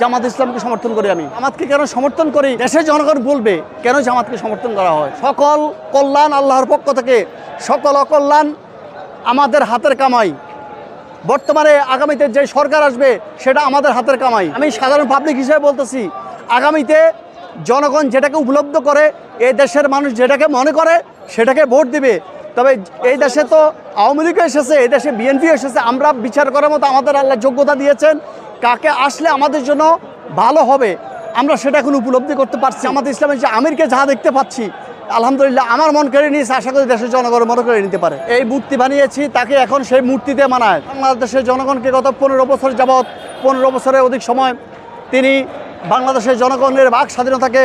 জামাত ইসলামকে সমর্থন করি আমি। জামাতকে কেন সমর্থন করি? দেশের জনগণ বলবে, কেন জামাতকে সমর্থন করা হয়? সকল কল্যাণ আল্লাহর পক্ষ থেকে, সকল অকল্যাণ আমাদের হাতের কামাই। বর্তমানে আগামীতে যে সরকার আসবে, সেটা আমাদের হাতের কামাই। আমি সাধারণ পাবলিক হিসেবে বলতেছি, আগামীতে জনগণ যেটাকে উপলব্ধ করে, এই দেশের মানুষ যেটাকে মনে করে, সেটাকে ভোট দিবে। তবে এই দেশে তো আওয়ামী লীগ এসেছে, এই দেশে বিএনপি এসেছে। আমরা বিচার করার মতো আমাদের আল্লাহ যোগ্যতা দিয়েছেন। কাকে আসলে আমাদের জন্য ভালো হবে, আমরা সেটা এখন উপলব্ধি করতে পারছি। আমাদের ইসলামের যে আমিরকে যা দেখতে পাচ্ছি, আলহামদুলিল্লাহ আমার মন কেড়ে নিয়েছে, আশা করি দেশের জনগণ মনে করে নিতে পারে। এই মূর্তি বানিয়েছি, তাকে এখন সেই মূর্তিতে মানায়। বাংলাদেশের জনগণকে গত পনেরো বছর যাবৎ, পনেরো বছরের অধিক সময় তিনি বাংলাদেশের জনগণের বাক স্বাধীনতাকে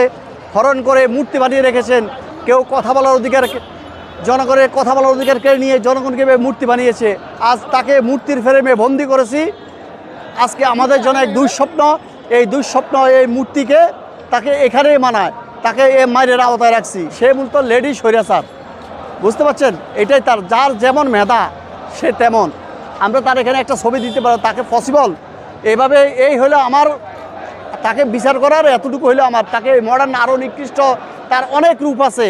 হরণ করে মূর্তি বানিয়ে রেখেছেন। কেউ কথা বলার অধিকার জনগণের কথা বলার অধিকার কেড়ে নিয়ে জনগণকে মূর্তি বানিয়েছে। আজ তাকে মূর্তির ফ্রেমে বন্দি করেছি। আজকে আমাদের জন্য এক দুঃস্বপ্ন, এই দুঃস্বপ্ন, এই মূর্তিকে তাকে এখানেই মানায়, তাকে এ মায়ের আওতায় রাখছি। সে মূলত লেডি স্যার। বুঝতে পারছেন? এটাই তার, যার যেমন মেধা, সে তেমন। আমরা তার এখানে একটা ছবি দিতে পারো, তাকে পসিবল এইভাবে এই হলো আমার, তাকে বিচার করার এতটুকু হইল আমার। তাকে মডার্ন আরও নিকৃষ্ট, তার অনেক রূপ আছে।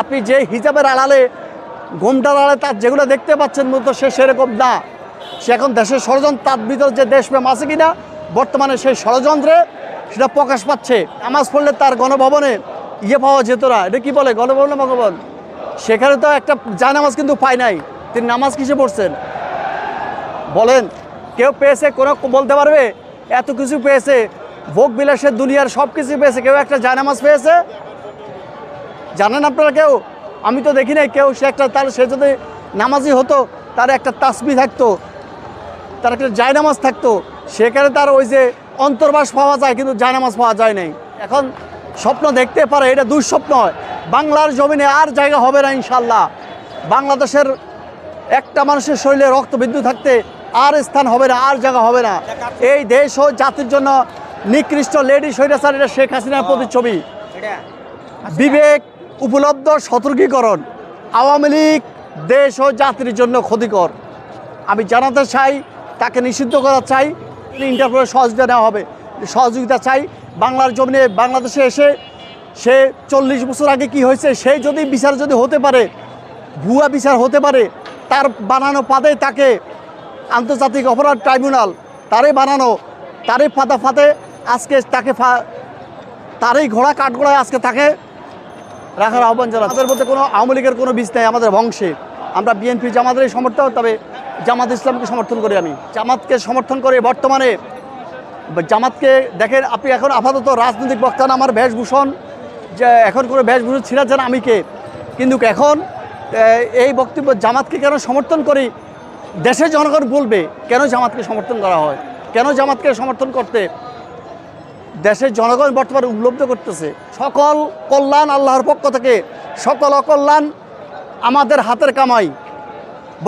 আপনি যে হিজাবের আড়ালে, ঘোমটার আড়ালে তার যেগুলো দেখতে পাচ্ছেন মূলত সে সেরকম না। সে এখন দেশের ষড়যন্ত্র তার ভিতর যে দেশপ্রেম আছে কিনা, বর্তমানে সেই ষড়যন্ত্রে সেটা প্রকাশ পাচ্ছে। নামাজ পড়লে তার গণভবনে ইয়ে পাওয়া যেত না। এটা কি বলে? গণভবনে ভগবান সেখানে তো একটা জায়নামাজ কিন্তু পায় নাই। তিনি নামাজ কিসে পড়ছেন? বলেন, কেউ পেয়েছে, কোনো বলতে পারবে? এত কিছু পেয়েছে। ভোগ বিলাসের দুনিয়ার সব কিছু পেয়েছে। কেউ একটা জায়নামাজ পেয়েছে? জানেন আপনারা কেউ? আমি তো দেখি নাই কেউ। সে একটা তার, সে যদি নামাজি হতো, তার একটা তাসবি থাকতো। তার একটা জায়নামাজ থাকতো। সেখানে তার ওই যে অন্তর্বাস পাওয়া যায়, কিন্তু জায়নামাজ পাওয়া যায় নাই। এখন স্বপ্ন দেখতে পারে, এটা দুঃস্বপ্ন। বাংলার জমিনে আর জায়গা হবে না ইনশাল্লাহ বাংলাদেশের একটা মানুষের শরীরে রক্তবিন্দু থাকতে আর স্থান হবে না, আর জায়গা হবে না। এই দেশ ও জাতির জন্য নিকৃষ্ট লেডি স্বৈরাচার, এটা শেখ হাসিনার প্রতিচ্ছবি। বিবেক উপলব্ধ সতর্কীকরণ। আওয়ামী লীগ দেশ ও জাতির জন্য ক্ষতিকর। আমি জানাতে চাই তাকে নিষিদ্ধ করা চাই। ইন্টারপোলের সহযোগিতা নেওয়া হবে। সহযোগিতা চাই বাংলার জমিনে বাংলাদেশে এসে সে চল্লিশ বছর আগে কি হয়েছে সেই যদি বিচার যদি হতে পারে, ভুয়া বিচার হতে পারে, তার বানানো পাদে তাকে আন্তর্জাতিক অপরাধ ট্রাইব্যুনাল তারে বানানো তারই ফাতা ফাতে আজকে তাকে ফা- তারই ঘোড়া কাঠগোড়ায় আজকে তাকে রাখার আহ্বান জানাই আমাদের মধ্যে কোনো আওয়ামী লীগের কোনো বীজ নেই, আমাদের বংশে। আমরা বিএনপি জামাতেরই সমর্থন তবে জামাত ইসলামকে সমর্থন করি আমি। জামাতকে সমর্থন করে বর্তমানে জামাতকে দেখেন, আপনি এখন আপাতত রাজনৈতিক বক্তা না, আমার বেশভূষণ, যে এখন করে বেশভূষণ ছিঁড়াচ্ছেন আমি কে। কিন্তু এখন এই বক্তব্য জামাতকে কেন সমর্থন করি, দেশের জনগণ বলবে, কেন জামাতকে সমর্থন করা হয়? কেন জামাতকে সমর্থন করতে? দেশের জনগণ বর্তমানে উপলব্ধ করতেছে। সকল কল্যাণ আল্লাহর পক্ষ থেকে, সকল অকল্যাণ আমাদের হাতের কামাই।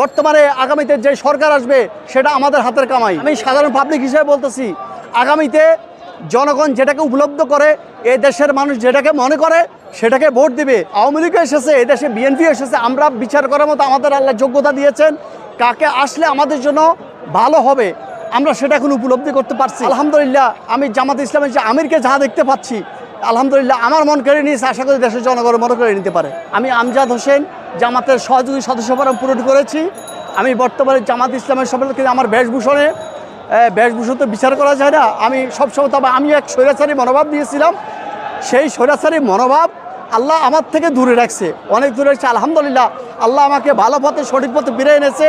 বর্তমানে আগামীতে যে সরকার আসবে, সেটা আমাদের হাতের কামাই। আমি সাধারণ পাবলিক হিসেবে বলতেছি, আগামীতে জনগণ যেটাকে উপলব্ধ করে এই দেশের মানুষ যেটাকে মনে করে, সেটাকে ভোট দিবে। আওয়ামী লীগ এসেছে এই দেশে বিএনপি এসেছে, আমরা বিচার করার মতো আমাদের আল্লাহ যোগ্যতা দিয়েছেন। কাকে আসলে আমাদের জন্য ভালো হবে, আমরা সেটা এখন উপলব্ধি করতে পারছি। আলহামদুলিল্লাহ, আমি জামাত ইসলামের যে আমিরকে যা দেখতে পাচ্ছি, আলহামদুলিল্লাহ আমার মন কেড়ে নিয়েছে, আশা করি দেশের জনগণ মনে করে নিতে পারে। আমি আমজাদ হোসেন জামাতের সহযোগী সদস্য ফরম পূরণ করেছি। আমি বর্তমানে জামাত ইসলামের সম্পর্কে আমার বেশভূষণে বেশভূষণ তো বিচার করা যায় না। আমি সবসময় তবে আমি এক স্বৈরাচারী মনোভাব দিয়েছিলাম। সেই স্বৈরাচারী মনোভাব আল্লাহ আমার থেকে দূরে রাখছে। অনেক দূরে রাখছে আলহামদুলিল্লাহ, আল্লাহ আমাকে ভালো পথে সঠিক পথে ফিরে এনেছে।